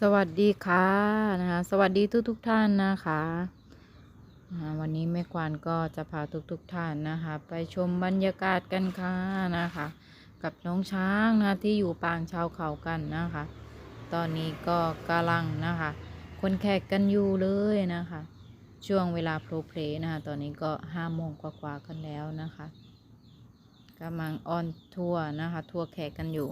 สวัสดีค่ะนะคะสวัสดีทุกทุกท่านนะคะะวันนี้แม่ควานก็จะพาทุกทุกท่านนะคะ ไปชมบรรยากาศกันค่ะนะคะ กับน้องช้างนะที่อยู่ปางชาวเขากันนะคะ ตอนนี้ก็กำลังนะคะ คนแขกกันอยู่เลยนะคะ ช่วงเวลาโปรเพลนะคะตอนนี้ก็ห้าโมงกว่าๆกันแล้วนะคะกำลังออนทัวร์นะคะ ทัวร์แขกกันอยู่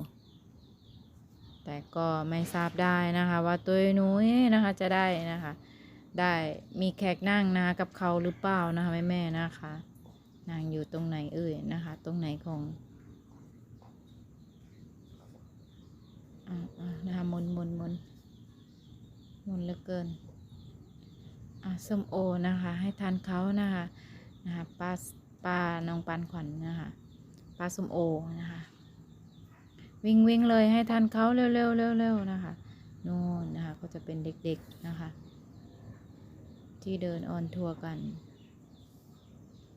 แต่ก็ไม่ทราบได้นะคะว่าตัวนุ้ยนะคะจะได้นะคะ ได้มีแขกนั่งนะคะกับเขาหรือเปล่านะคะแม่แม่นะคะนั่งอยู่ตรงไหนเอ่ยนะคะ ตรงไหนของอ่าอ่านะคะมนมนมนมนเหลือเกินอะส้มโอนะคะ ให้ทานเขานะคะนะคะป้าป้าน้องปันขวัญนะคะป้าส้มโอนะคะ วิ่งวิ่งเลยให้ทันเขาเร็วเร็วเร็วเร็วนะคะนู่นนะคะก็จะเป็นเด็กๆนะคะ ที่เดินออนทัวร์กัน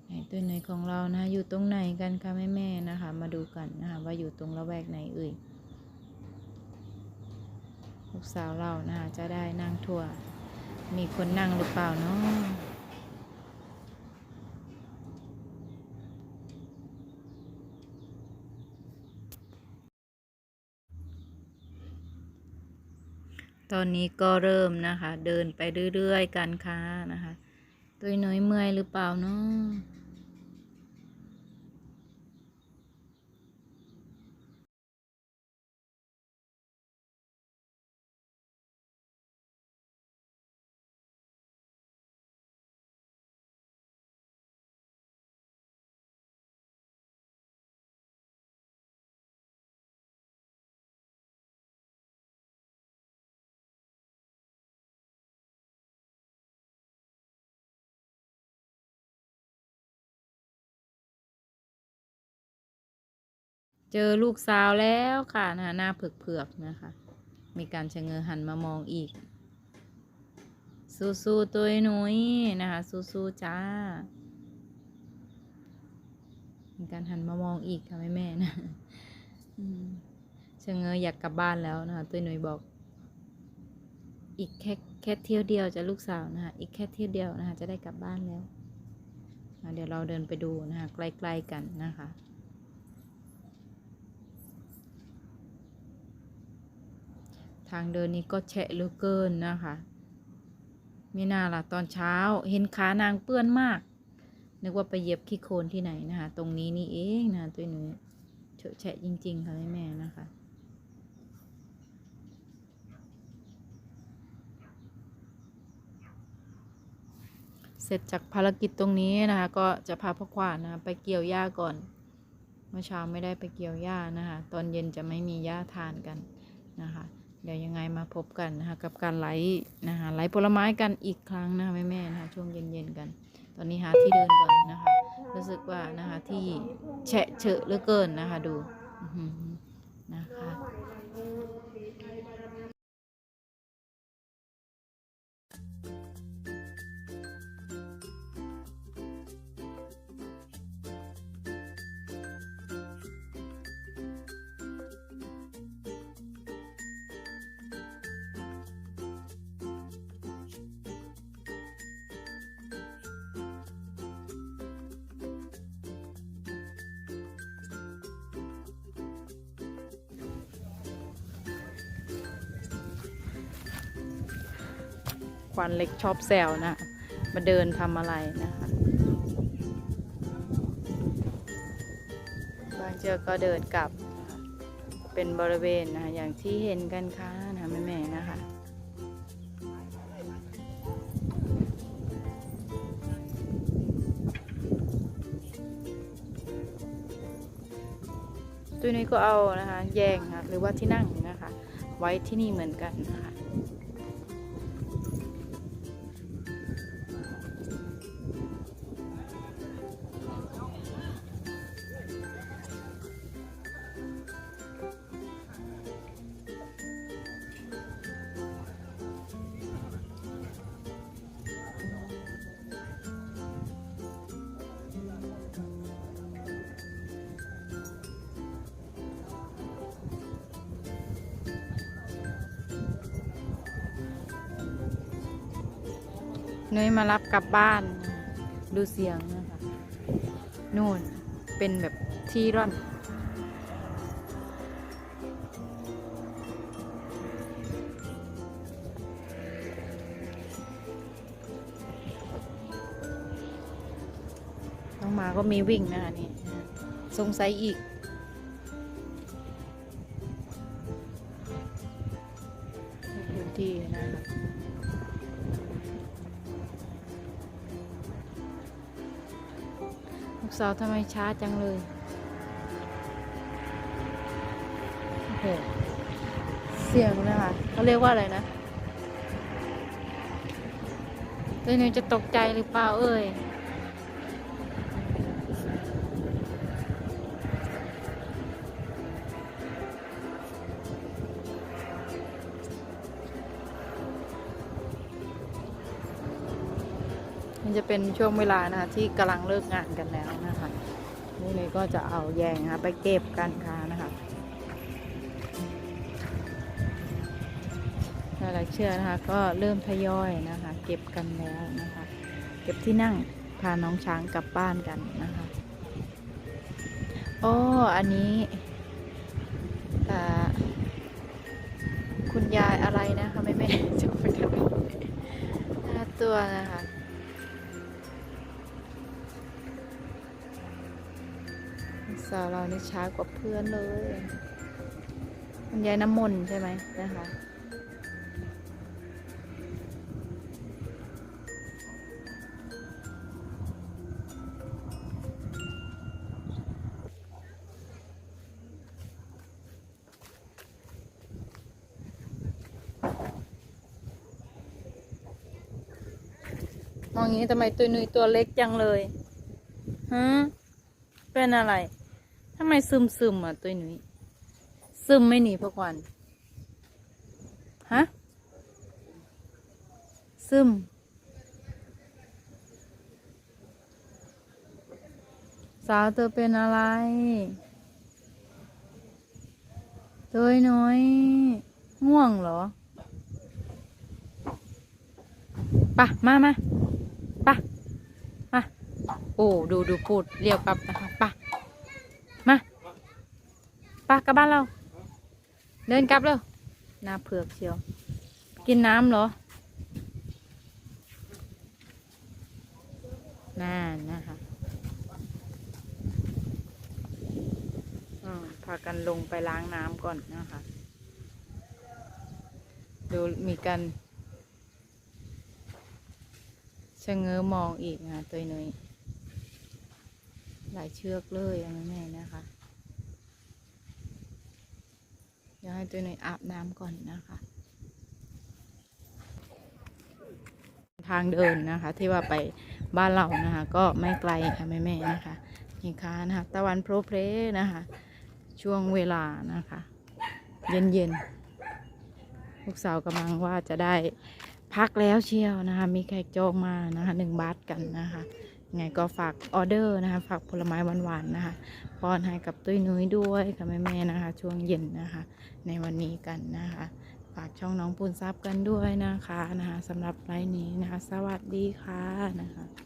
ไหนตัวไหนของเรานะอยู่ตรงไหนกันคะแม่แม่ๆนะคะ มาดูกันนะคะว่าอยู่ตรงละแวกไหนเอ่ยลูกสาวเรานะคะจะได้นั่งทัวร์มีคนนั่งหรือเปล่าเนาะ ตอนนี้ก็เริ่มนะคะ เดินไปเรื่อยๆกันค่ะนะคะ ตัวน้อยเมื่อยหรือเปล่าเนาะ เจอลูกสาวแล้วค่ะนะคะหน้าเผือกๆนะคะ มีการชะเง้อหันมามองอีก สู้ๆตัวหนุยนะคะ สู้ๆจ้า มีการหันมามองอีกค่ะแม่แม่ๆนะชะเง้ออยากกลับบ้านแล้วนะคะตัวหนุยบอก อีกแค่แค่เที่ยวเดียวจะลูกสาวนะคะอีกแค่เที่ยวเดียวนะคะจะได้กลับบ้านแล้วเดี๋ยวเราเดินไปดูนะคะใกล้ๆกันนะคะ ทางเดินนี้ก็แฉะเหลือเกินนะคะไม่น่าล่ะตอนเช้าเห็นขานางเปื้อนมาก นึกว่าไปเหยียบขี้โคลนที่ไหนนะคะ ตรงนี้นี่เองนะตัวหนูเฉอะแฉะจริง ๆ ค่ะแม่แม่นะคะเสร็จจากภารกิจตรงนี้นะคะ ก็จะพาพ่อขวานนะะไปเกี่ยวหญ้าก่อน เมื่อเช้าไม่ได้ไปเกี่ยวหญ้านะคะ ตอนเย็นจะไม่มีหญ้าทานกันนะคะ เดี๋ยวยังไงมาพบกันนะคะกับการไลนะคะไลผลไม้กันอีกครั้งนะคะแม่ๆนะคะช่วงเย็นๆกัน ตอนนี้หาที่เดินก่อนนะคะรู้สึกว่านะคะที่แฉะเฉอะเหลือเกินนะคะดูนะคะ ควันเล็กชอบแซวนะ มาเดินทำอะไรนะคะ บางเชือกก็เดินกลับเป็นบริเวณนะคะอย่างที่เห็นกันค่ะนะแม่ๆนะคะตัวนี้ก็เอานะคะ แยงค่ะหรือว่าที่นั่งนะคะ ไว้ที่นี่เหมือนกันนะคะ นุ้ยมารับกลับบ้าน ดูเสียงนะคะนู่นเป็นแบบที่ร่อน น้องหมาก็มีวิ่งนะคะนี่สงสัยอีก สาวทำไมช้าจังเลย โอ้โห เสียงนะคะเขาเรียกว่าอะไรนะตัวหนูจะตกใจหรือเปล่าเอ่ย เป็นช่วงเวลานะคะที่กำลังเลิกงานกันแล้วนะคะนี่เลยก็จะเอาแยงนะคะไปเก็บกันค่ะนะคะหลายเชือกนะคะก็เริ่มทยอยนะคะ เก็บกันแล้วนะคะ เก็บที่นั่งพาน้องช้างกลับบ้านกันนะคะโอ้อันนี้อ่คุณยายอะไรนะคะแม่แม่จะไม่ได้ตัวนะคะ สาวเรานี่ช้ากว่าเพื่อนเลยคุณยายน้ำมนต์ใช่ไหมนะคะมองอย่างนี้ทำไมตัวนุยตัวเล็กจังเลยฮะเป็นอะไร ทำไมซึมซึมๆอะตัวหนุยซึมไม่หนีพวกวันฮะซึม สาวเธอเป็นอะไรตัวน้อย ง่วงเหรอปะมามาปะมาโอ้ดูดูพูดเรียกปั๊บนะคะปะ ปะกลับบ้านเรา เดินกลับเร็วน้าเผือกเชียว กินน้ำเหรอน่นนะคะอืมพากันลงไปล้างน้ำก่อนนะคะดูมีกันชะเง้อมองอีกนะตัวนุ้ยหลายเชือกเลยอันนี้แม่นะคะ เดี๋ยวให้ตัวหน่อยอาบน้ำก่อนนะคะ ทางเดินนะคะ ที่ว่าไปบ้านเรานะคะ ก็ไม่ไกลค่ะแม่แม่ๆนะคะนี่ค่ะนะคะตะวันโพรเพลนะคะ ช่วงเวลานะคะ เย็นเย็นลูกสาวกำลังว่าจะได้พักแล้วเชียวนะคะ มีแขกจองมานะคะหนึ่งบาทกันนะคะ ไงก็ฝากออเดอร์นะคะ ฝากผลไม้หวานๆนะคะป้อนให้กับตุ้ยนุ้ยด้วยค่ะแม่ๆนะคะ ช่วงเย็นนะคะ ในวันนี้กันนะคะ ฝากช่องน้องปูนซับกันด้วยนะคะนะคะสำหรับไลน์นี้นะคะ สวัสดีค่ะนะคะ